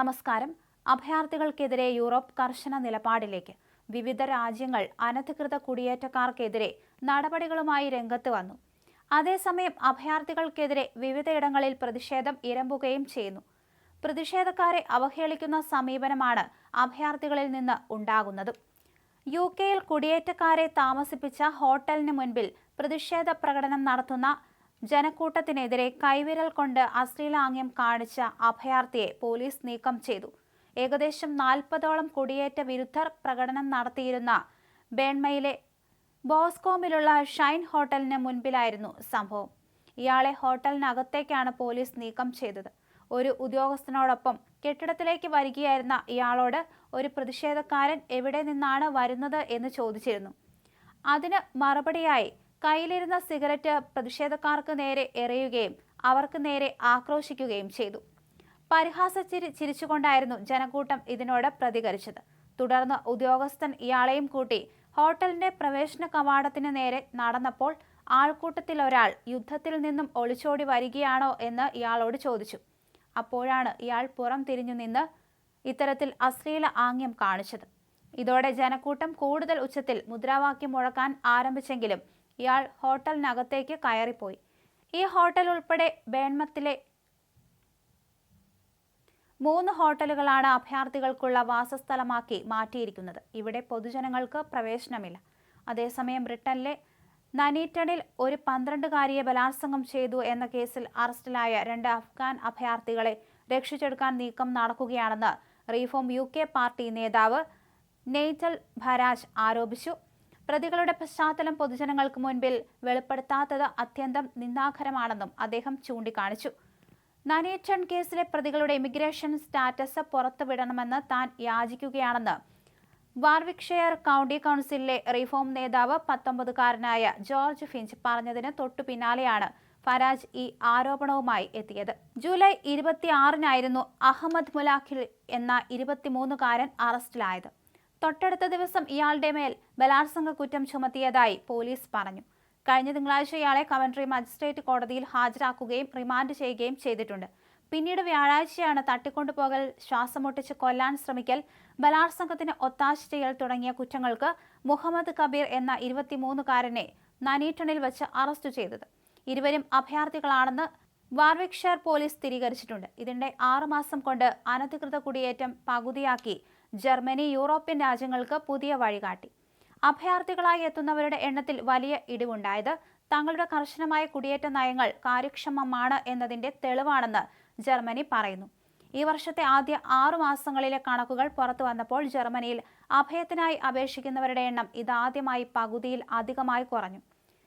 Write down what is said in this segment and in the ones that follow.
നമസ്കാരം. അഭയാർത്ഥികൾക്കെതിരെ യൂറോപ്പ് കർശന നിലപാടിലേക്ക്. വിവിധ രാജ്യങ്ങൾ അനധികൃത കുടിയേറ്റക്കാർക്കെതിരെ നടപടികളുമായി രംഗത്ത് വന്നു. അതേസമയം അഭയാർത്ഥികൾക്കെതിരെ വിവിധയിടങ്ങളിൽ പ്രതിഷേധം ഇരമ്പുകയും ചെയ്യുന്നു. പ്രതിഷേധക്കാരെ അവഹേളിക്കുന്ന സമീപനമാണ് അഭയാർത്ഥികളിൽ നിന്ന് ഉണ്ടാകുന്നത്. യു കെയിൽ കുടിയേറ്റക്കാരെ താമസിപ്പിച്ച ഹോട്ടലിന് മുൻപിൽ പ്രതിഷേധ പ്രകടനം നടത്തുന്ന ജനക്കൂട്ടത്തിനെതിരെ കൈവിരൽ കൊണ്ട് അശ്ലീലാംഗ്യം കാണിച്ച അഭയാർത്ഥിയെ പോലീസ് നീക്കം ചെയ്തു. ഏകദേശം നാൽപ്പതോളം കുടിയേറ്റ വിരുദ്ധർ പ്രകടനം നടത്തിയിരുന്ന ബേൺമയിലെ ബോസ്കോമിലുള്ള ഷൈൻ ഹോട്ടലിന് മുൻപിലായിരുന്നു സംഭവം. ഇയാളെ ഹോട്ടലിനകത്തേക്കാണ് പോലീസ് നീക്കം ചെയ്തത്. ഒരു ഉദ്യോഗസ്ഥനോടൊപ്പം കെട്ടിടത്തിലേക്ക് വരികയായിരുന്ന ഇയാളോട് ഒരു പ്രതിഷേധക്കാരൻ എവിടെ നിന്നാണ് വരുന്നത് എന്ന് ചോദിച്ചിരുന്നു. അതിന് മറുപടിയായി കയ്യിലിരുന്ന സിഗരറ്റ് പ്രതിഷേധക്കാർക്ക് നേരെ എറിയുകയും അവർക്ക് നേരെ ആക്രോശിക്കുകയും ചെയ്തു. പരിഹാസ ചിരി ചിരിച്ചുകൊണ്ടായിരുന്നു ജനക്കൂട്ടം ഇതിനോട് പ്രതികരിച്ചത്. തുടർന്ന് ഉദ്യോഗസ്ഥൻ ഇയാളെയും കൂട്ടി ഹോട്ടലിന്റെ പ്രവേശന കവാടത്തിന് നേരെ നടന്നപ്പോൾ ആൾക്കൂട്ടത്തിൽ ഒരാൾ യുദ്ധത്തിൽ നിന്നും ഒളിച്ചോടി വരികയാണോ എന്ന് ഇയാളോട് ചോദിച്ചു. അപ്പോഴാണ് ഇയാൾ പുറം തിരിഞ്ഞു നിന്ന് ഇത്തരത്തിൽ അശ്ലീല ആംഗ്യം കാണിച്ചത്. ഇതോടെ ജനക്കൂട്ടം കൂടുതൽ ഉച്ചത്തിൽ മുദ്രാവാക്യം മുഴക്കാൻ ആരംഭിച്ചെങ്കിലും ഇയാൾ ഹോട്ടലിനകത്തേക്ക് കയറിപ്പോയി. ഈ ഹോട്ടൽ ഉൾപ്പെടെ ബേൺമത്തിലെ മൂന്ന് ഹോട്ടലുകളാണ് അഭയാർത്ഥികൾക്കുള്ള വാസസ്ഥലമാക്കി മാറ്റിയിരിക്കുന്നത്. ഇവിടെ പൊതുജനങ്ങൾക്ക് പ്രവേശനമില്ല. അതേസമയം ബ്രിട്ടനിലെ നനീറ്റണിൽ ഒരു പന്ത്രണ്ടുകാരിയെ ബലാത്സംഗം ചെയ്തു എന്ന കേസിൽ അറസ്റ്റിലായ രണ്ട് അഫ്ഗാൻ അഭയാർത്ഥികളെ രക്ഷിച്ചെടുക്കാൻ നീക്കം നടക്കുകയാണെന്ന് റീഫോം യു പാർട്ടി നേതാവ് നെയ്റ്റൽ ഭരാജ് ആരോപിച്ചു. പ്രതികളുടെ പശ്ചാത്തലം പൊതുജനങ്ങൾക്ക് മുൻപിൽ വെളിപ്പെടുത്താത്തത് അത്യന്തം നിന്ദാകരമാണെന്നും അദ്ദേഹം ചൂണ്ടിക്കാണിച്ചു. നനേറ്റൺ കേസിലെ പ്രതികളുടെ ഇമിഗ്രേഷൻ സ്റ്റാറ്റസ് പുറത്തുവിടണമെന്ന് താൻ യാചിക്കുകയാണെന്ന് വാർവിക്ഷയർ കൗണ്ടി കൗൺസിലിലെ റിഫോം നേതാവ് പത്തൊമ്പതുകാരനായ ജോർജ് ഫിഞ്ച് പറഞ്ഞതിന് തൊട്ടു പിന്നാലെയാണ് ഫരാജ് ഈ ആരോപണവുമായി എത്തിയത്. ജൂലൈ ഇരുപത്തിയാറിനായിരുന്നു അഹമ്മദ് മുലാഖിൽ എന്ന ഇരുപത്തിമൂന്നുകാരൻ അറസ്റ്റിലായത്. തൊട്ടടുത്ത ദിവസം ഇയാളുടെ മേൽ ബലാത്സംഗ കുറ്റം ചുമത്തിയതായി പോലീസ് പറഞ്ഞു. കഴിഞ്ഞ തിങ്കളാഴ്ച ഇയാളെ കവൻട്രി മജിസ്ട്രേറ്റ് കോടതിയിൽ ഹാജരാക്കുകയും റിമാൻഡ് ചെയ്യുകയും ചെയ്തിട്ടുണ്ട്. പിന്നീട് വ്യാഴാഴ്ചയാണ് തട്ടിക്കൊണ്ടുപോകൽ ശ്വാസമൊട്ടിച്ച് കൊല്ലാൻ ശ്രമിക്കൽ ബലാത്സംഗത്തിന് ഒത്താശ ചെയ്യൽ തുടങ്ങിയ കുറ്റങ്ങൾക്ക് മുഹമ്മദ് കബീർ എന്ന ഇരുപത്തിമൂന്നുകാരനെ നനീട്ടണിൽ വെച്ച് അറസ്റ്റ് ചെയ്തത്. ഇരുവരും അഭയാർത്ഥികളാണെന്ന് വാർവിക്ഷർ പോലീസ് സ്ഥിരീകരിച്ചിട്ടുണ്ട്. ഇതിന്റെ ആറുമാസം കൊണ്ട് അനധികൃത കുടിയേറ്റം പകുതിയാക്കി ജർമ്മനി യൂറോപ്യൻ രാജ്യങ്ങൾക്ക് പുതിയ വഴികാട്ടി. അഭയാർത്ഥികളായി എത്തുന്നവരുടെ എണ്ണത്തിൽ വലിയ ഇടിവുണ്ടായത് തങ്ങളുടെ കർശനമായ കുടിയേറ്റ നയങ്ങൾ കാര്യക്ഷമമാണ് എന്നതിന്റെ തെളിവാണെന്ന് ജർമ്മനി പറയുന്നു. ഈ വർഷത്തെ ആദ്യ ആറു മാസങ്ങളിലെ കണക്കുകൾ പുറത്തു വന്നപ്പോൾ ജർമ്മനിയിൽ അഭയത്തിനായി അപേക്ഷിക്കുന്നവരുടെ എണ്ണം ഇതാദ്യമായി പകുതിയിൽ അധികമായി കുറഞ്ഞു.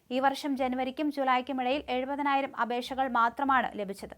ഈ വർഷം ജനുവരിക്കും ജൂലൈക്കും ഇടയിൽ എഴുപതിനായിരം അപേക്ഷകൾ മാത്രമാണ് ലഭിച്ചത്.